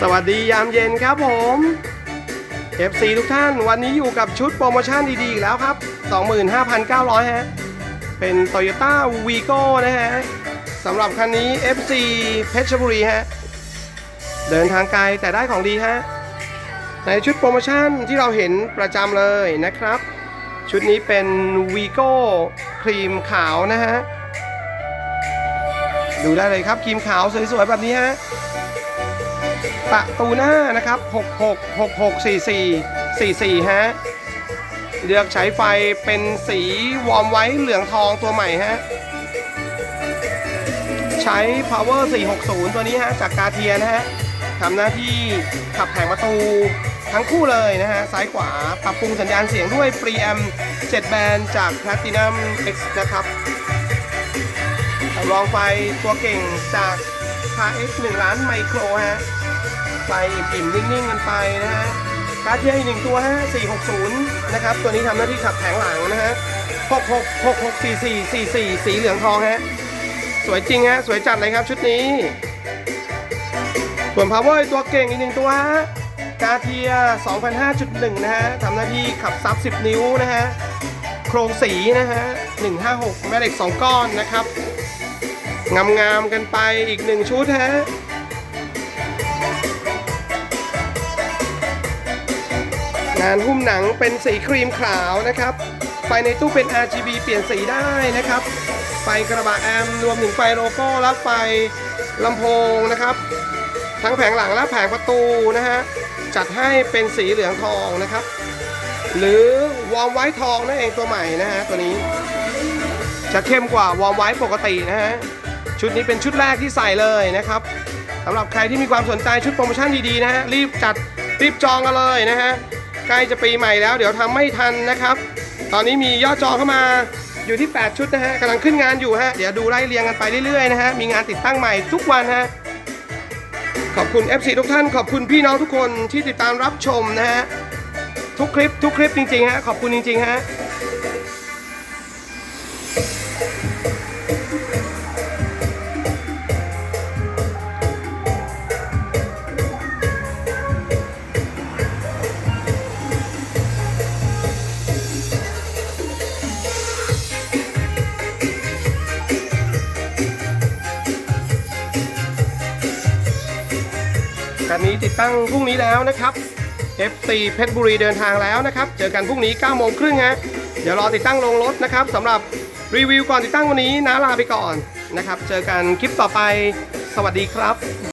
สวัสดียามเย็นครับผม FC ทุกท่านวันนี้อยู่กับชุดโปรโมชั่นดีๆอีกแล้วครับ 25,900 ฮะ เป็น Toyota Vigo นะฮะสำหรับคันนี้ FC เพชรบุรีฮะ เดินทางไกลแต่ได้ของดีฮะ ในชุดโปรโมชั่นที่เราเห็นประจำเลยนะครับ ชุดนี้เป็น Vigo ครีมขาวนะฮะ ดูได้เลยครับครีมขาวสวยๆแบบนี้ฮะประตูหน้านะครับ 66 66 44 44 ฮะ เลือกใช้ไฟเป็นสีวอร์มไว้เหลืองทองตัวใหม่ฮะ ใช้ power 460 ตัวนี้ฮะ จากกาเทียนะฮะทำหน้าที่ขับแผงประตูทั้งคู่เลยนะฮะ ซ้ายขวาปรับปรุงสัญญาณเสียงด้วย preamp 7 แบนจาก platinum x นะครับ ลองไฟตัวเก่งจาก KX 1ล้านไมโครฮะไฟอิ่มๆนิ่งๆกันไปนะฮะการ์ดเทียอีกหนึ่งตัวฮะ460 นะครับ ตัวนี้ทำหน้าที่ขับแผงหลังนะฮะ66 66 44 44 สีเหลืองทองฮะ สวยจริงฮะ สวยจัดเลยครับชุดนี้ ส่วน power ตัวเก่งอีกหนึ่งตัวฮะกาเทียร์2005.1 นะฮะทำหน้าที่ขับซับ 10 นิ้วนะฮะ โครงสีนะฮะ 156 แม่เหล็ก 2 ก้อนนะครับ งามๆกันไปอีกหนึ่งชุดฮะงานหุ้มหนังเป็นสีครีมขาวนะครับ ไฟในตู้เป็น RGB เปลี่ยนสีได้นะครับ ไฟกระบะแอมรวมถึงไฟโลโก้และไฟลำโพงนะครับ ทั้งแผงหลังและแผงประตูนะฮะ จัดให้เป็นสีเหลืองทองนะครับ หรือวอมไว้ทองนั่นเองตัวใหม่นะฮะตัวนี้ จะเข้มกว่าวอมไว้ปกตินะฮะ ชุดนี้เป็นชุดแรกที่ใส่เลยนะครับสำหรับใครที่มีความสนใจชุดโปรโมชั่นดีๆนะฮะรีบจัดรีบจองกันเลยนะฮะใกล้จะปีใหม่แล้วเดี๋ยวทำไม่ทันนะครับ ตอนนี้มียอดจองเข้ามาอยู่ที่ 8 ชุดนะฮะกำลังขึ้นงานอยู่ฮะเดี๋ยวดูไล่เรียงกันไปเรื่อยๆนะฮะมีงานติดตั้งใหม่ทุกวันฮะขอบคุณ FC ทุกท่าน ขอบคุณพี่น้องทุกคนที่ติดตามรับชมนะฮะทุกคลิปทุกคลิปจริงๆฮะขอบคุณจริงๆฮะ กันนี้ติดตั้งพรุ่งนี้แล้วนะครับ FC เพชรบุรีเดินทางแล้วนะครับ เจอกันพรุ่งนี้9โมงครึ่งฮะเดี๋ยวรอติดตั้งลงรถนะครับสำหรับรีวิวก่อนติดตั้งวันนี้น้าลาไปก่อนนะครับ เจอกันคลิปต่อไป สวัสดีครับ